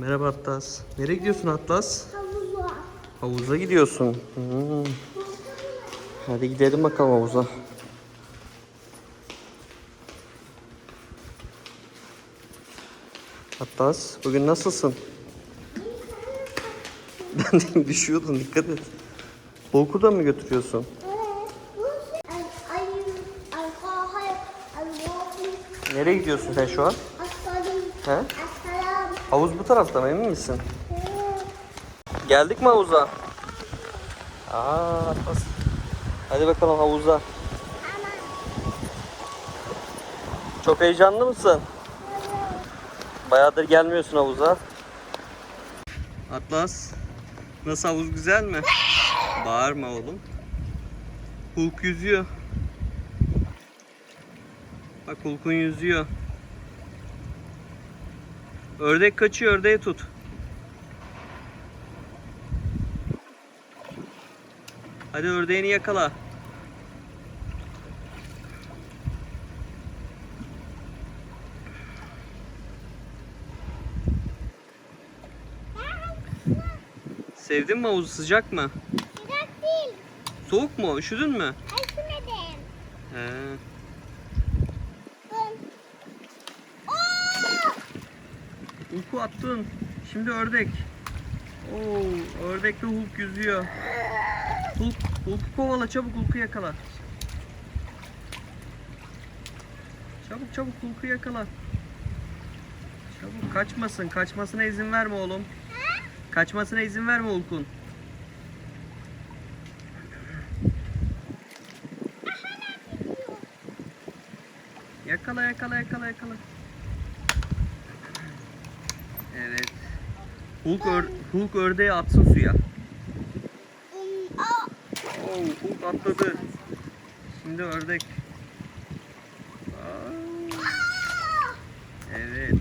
Merhaba Atlas. Nereye gidiyorsun Atlas? Havuza. Havuza gidiyorsun. Hmm. Hadi gidelim bakalım havuza. Atlas, bugün nasılsın? Düşüyordun, dikkat et. Hulk'u da mı götürüyorsun? Nereye gidiyorsun sen şu an? He? Havuz bu tarafta mı emin misin? Geldik mi havuza? Aa, Atlas. Hadi bakalım havuza. Çok heyecanlı mısın? Bayağıdır gelmiyorsun havuza. Atlas. Nasıl havuz güzel mi? Bağırma oğlum. Hulk yüzüyor. Bak Hulk'un yüzüyor. Ördek kaçıyor, ördeği tut. Hadi ördeğini yakala. Sevdin mi havuzu sıcak mı? Sıcak değil. Soğuk mu? Üşüdün mü? Üşümedim. He. Ben. Oo! Hulk'u attın. Şimdi ördek. Oo, ördekle Hulk yüzüyor. Hulk, Hulk'u kovala çabuk Hulk'u yakala. Çabuk çabuk Hulk'u yakala. Çabuk kaçmasın. Kaçmasına izin verme oğlum. Kaçmasına izin verme Hulk'un. Yakala yakala yakala yakala. Hulk, ör, Hulk ördeği atsın suya. Oo, Hulk atladı. Şimdi ördek. Aa. Evet.